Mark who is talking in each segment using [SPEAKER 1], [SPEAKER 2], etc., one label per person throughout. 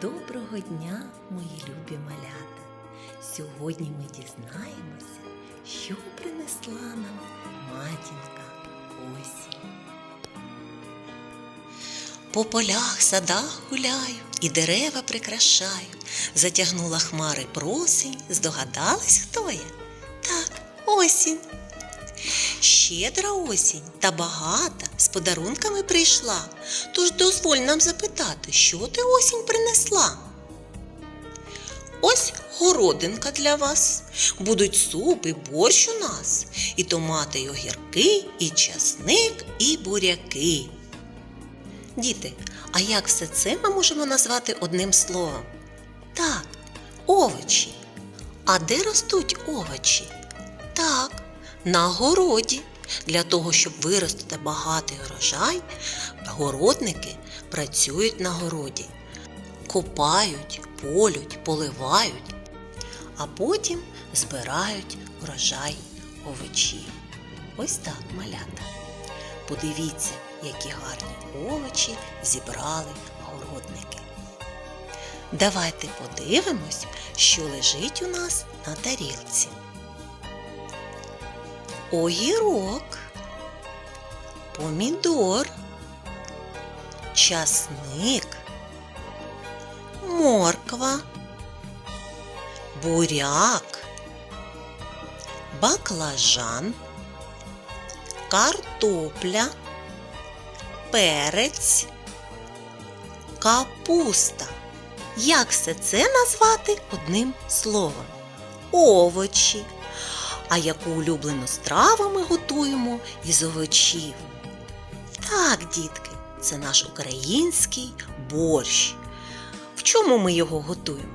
[SPEAKER 1] Доброго дня, мої любі малята! Сьогодні ми дізнаємося, що принесла нам матінка осінь. По полях, садах гуляю і дерева прикрашаю. Затягнула хмари просінь, здогадались, хто я? Так, осінь. Щедра осінь та багата з подарунками прийшла. Тож дозволь нам запитати, що ти осінь принесла? Ось городинка для вас. Будуть суп і борщ у нас, і томати, й огірки, і часник, і буряки. Діти, а як все це ми можемо назвати одним словом? Так, овочі. А де ростуть овочі? На городі. Для того, щоб виростити багатий урожай, городники працюють на городі, копають, полють, поливають, а потім збирають урожай овочів. Ось так, малята. Подивіться, які гарні овочі зібрали городники. Давайте подивимось, що лежить у нас на тарілці. Огірок, помідор, часник, морква, буряк, баклажан, картопля, перець, капуста. Як все це назвати одним словом? Овочі. А яку улюблену страву ми готуємо із овочів? Так, дітки, це наш український борщ. В чому ми його готуємо?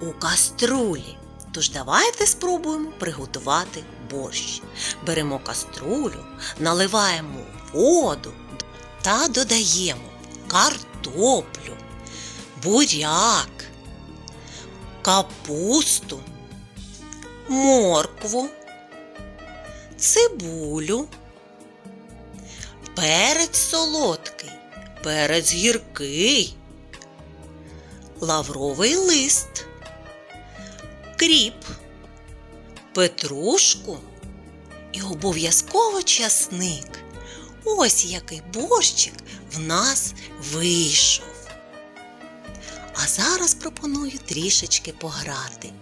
[SPEAKER 1] У каструлі. Тож давайте спробуємо приготувати борщ. Беремо каструлю, наливаємо воду та додаємо картоплю, буряк, капусту, моркву, цибулю, перець солодкий, перець гіркий, лавровий лист, кріп, петрушку і обов'язково часник. Ось який борщик в нас вийшов. А зараз пропоную трішечки пограти.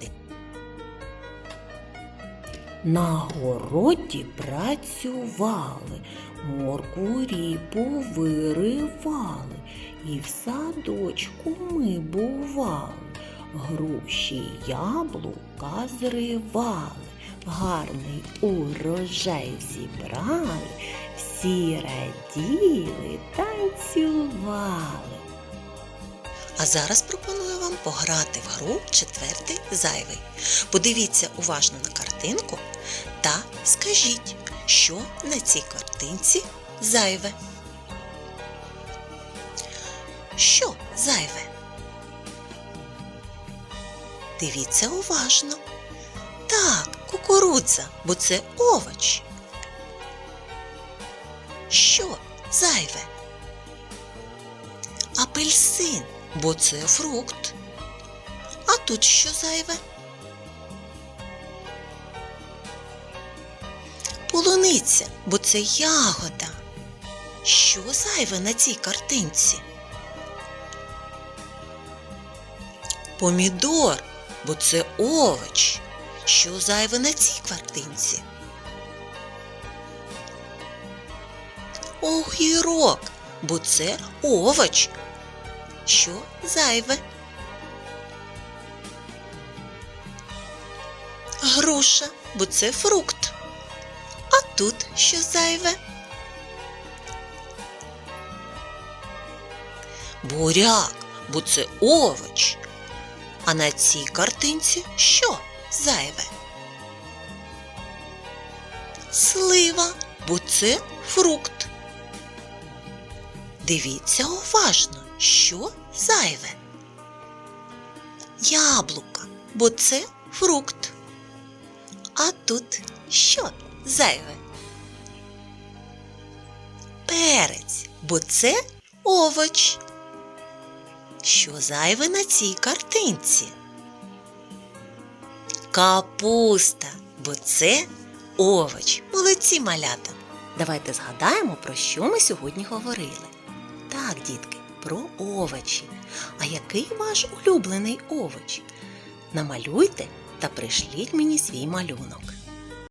[SPEAKER 1] На городі працювали, морку ріпу виривали, і в садочку ми бували, груші яблука зривали, гарний урожай зібрали, всі раділи, танцювали. А зараз пропоную вам пограти в гру четвертий зайвий. Подивіться уважно на картинку та скажіть, що на цій картинці зайве. Що зайве? Дивіться уважно. Так, кукурудза, бо це овоч. Що зайве? Апельсин, бо це фрукт. А тут що зайве? Полуниця, бо це ягода. Що зайве на цій картинці? Помідор, бо це овоч. Що зайве на цій картинці? Огірок, бо це овоч. Що зайве? Груша, бо це фрукт. А тут що зайве? Буряк, бо це овоч. А на цій картинці що зайве? Слива, бо це фрукт. Дивіться уважно, що зайве. Яблука, бо це фрукт. А тут що зайве? Перець, бо це овоч. що зайве на цій картинці? Капуста, бо це овоч. Молодці малята. Давайте згадаємо, про що ми сьогодні говорили. Так, дітки, про овочі. А який ваш улюблений овоч? Намалюйте та пришліть мені свій малюнок.